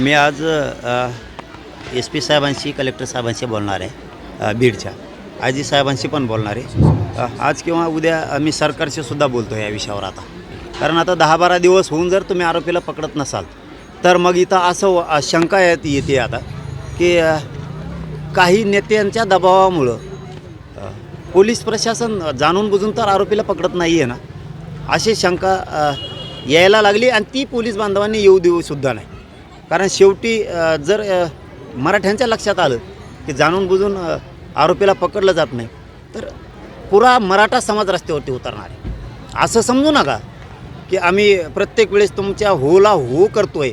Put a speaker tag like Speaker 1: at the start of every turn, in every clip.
Speaker 1: मी आज S P साहेबांशी collector साहेबांशी बोलणार आहे बीडच्या. आजी साहेबांशी पण बोलणार आहे. आज किंवा उद्या मी सरकारशी सुद्धा बोलतो या विषयावर आता. कारण आता दहा बारा दिवस होऊन जर तुम्ही आरोपीला पकडत नसाल तर मग इथं असं शंका येत येते आता की काही नेत्यांच्या दबावामुळं पोलीस प्रशासन जाणून बुजून तर आरोपीला पकडत नाही आहे ना? अशी शंका यायला लागली आणि ती पोलीस बांधवांनी येऊ देऊ सुद्धा नाही. कारण शेवटी जर मराठ्यांच्या लक्षात आलं की जाणून बुजून आरोपीला पकडलं जात नाही तर पुरा मराठा समाज रस्त्यावरती उतरणार आहे. असं समजू नका की आम्ही प्रत्येक वेळेस तुमच्या होला हो करतो आहे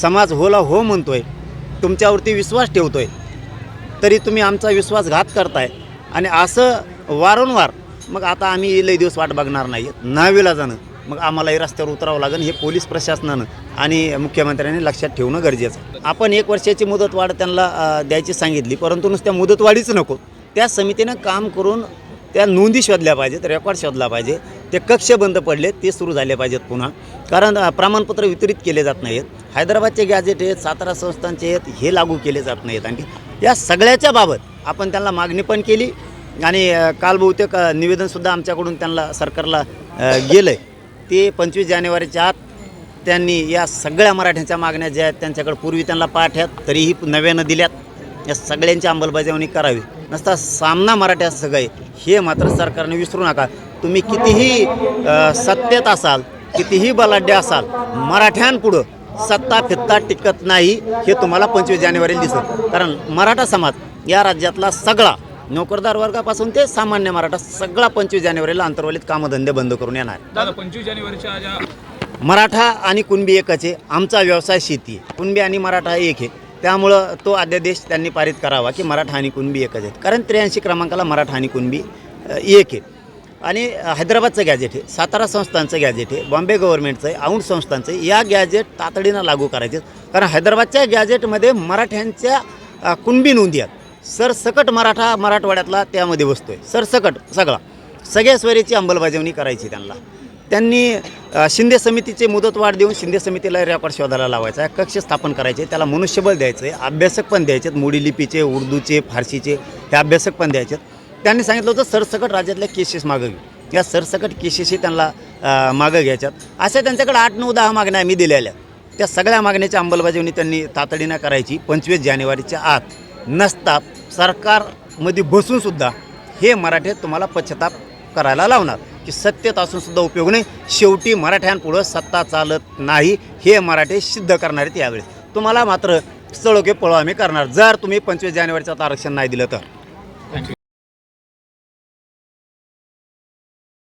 Speaker 1: समाज होला हो म्हणतो आहे तुमच्यावरती विश्वास ठेवतो आहे तरी तुम्ही आमचा विश्वासघात करताय. आणि असं वारंवार मग आता आम्ही लई दिवस वाट बघणार नाही नावेला जाणं मग आम्हालाही रस्त्यावर उतरावं लागेल हे पोलीस प्रशासनानं आणि मुख्यमंत्र्यांनी लक्षात ठेवणं गरजेचं आपण एक वर्षाची मुदतवाढ त्यांना द्यायची सांगितली परंतु नुसत्या मुदतवाढीच नको. त्या समितीनं काम करून त्या नोंदी शोधल्या पाहिजेत रेकॉर्ड शोधला पाहिजे ते कक्ष बंद पडले ते सुरू झाले पाहिजेत पुन्हा. कारण प्रमाणपत्र वितरित केले जात नाहीत हैदराबादचे गॅजेट आहेत सातारा संस्थांचे आहेत हे लागू केले जात नाहीत आणखी. या सगळ्याच्या बाबत आपण त्यांना मागणी पण केली आणि काल बहुतेक निवेदनसुद्धा आमच्याकडून त्यांना सरकारला गेलं आहे ते पंचवीस जानेवारीच्या आत त्यांनी या सगळ्या मराठ्यांच्या मागण्या ज्या आहेत त्यांच्याकडे पूर्वी त्यांना पाठ्यात तरीही नव्यानं दिल्यात. या सगळ्यांची अंमलबजावणी करावी. नसता सामना मराठ्या सगळे हे मात्र सरकारने विसरू नका. तुम्ही कितीही सत्तेत असाल कितीही बलाढ्य असाल मराठ्यांपुढं सत्ता फित्ता टिकत नाही हे तुम्हाला पंचवीस जानेवारीला दिसत. कारण मराठा समाज या राज्यातला सगळा नोकरदार वर्गापासून ते सामान्य मराठा सगळा पंचवीस जानेवारीला अंतर्वलित कामधंदे बंद करून येणार.
Speaker 2: दादा पंचवीस जानेवारीच्या ज्या
Speaker 1: मराठा आणि कुणबी एकच आहे. आमचा व्यवसाय शेती आहे. कुणबी आणि मराठा एक आहे. त्यामुळं तो अध्यादेश त्यांनी पारित करावा की मराठा आणि कुणबी एकच आहेत. कारण त्र्याऐंशी क्रमांकाला मराठा आणि कुणबी एक आहे. आणि हैदराबादचं गॅजेट आहे. सातारा संस्थांचं गॅजेट आहे. बॉम्बे गव्हर्नमेंटचं आहे. औंध संस्थांचं आहे. या गॅजेट तातडीनं लागू करायचे. कारण हैदराबादच्या गॅजेटमध्ये मराठ्यांच्या कुणबी नोंदी आहेत. सरसकट मराठा मराठवाड्यातला त्यामध्ये बसतोय. सरसकट सगळा. सगळ्या स्वरीची अंमलबजावणी करायची त्यांना. त्यांनी शिंदे समितीचे मुदतवाढ देऊन शिंदे समितीला रेकॉर्ड शोधायला लावायचा आहे कक्ष स्थापन करायचे त्याला मनुष्यबळ द्यायचं आहे अभ्यासक पण द्यायचे आहेत मोडी लिपीचे उर्दूचे फारसीचे हे अभ्यासक पण द्यायचे आहेत त्यांनी सांगितलं होतं सरसकट राज्यातल्या केसेस मागं घेऊ या सरसकट केसेसही त्यांना मागं घ्यायच्यात. अशा त्यांच्याकडे आठ नऊ दहा मागण्या आम्ही दिलेल्या त्या सगळ्या मागण्याची अंमलबजावणी त्यांनी तातडीनं करायची पंचवीस जानेवारीच्या आत. नसता सरकारमध्ये बसूनसुद्धा हे मराठे तुम्हाला पश्चाताप करायला लावणार की सत्तेत असूनसुद्धा उपयोग नाही. शेवटी मराठ्यांपुढं सत्ता चालत नाही हे मराठे सिद्ध करणार आहेत यावेळेस तुम्हाला मात्र स्थळोके पळो आम्ही करणार. जर तुम्ही पंचवीस जानेवारीचं आरक्षण नाही दिलं तर.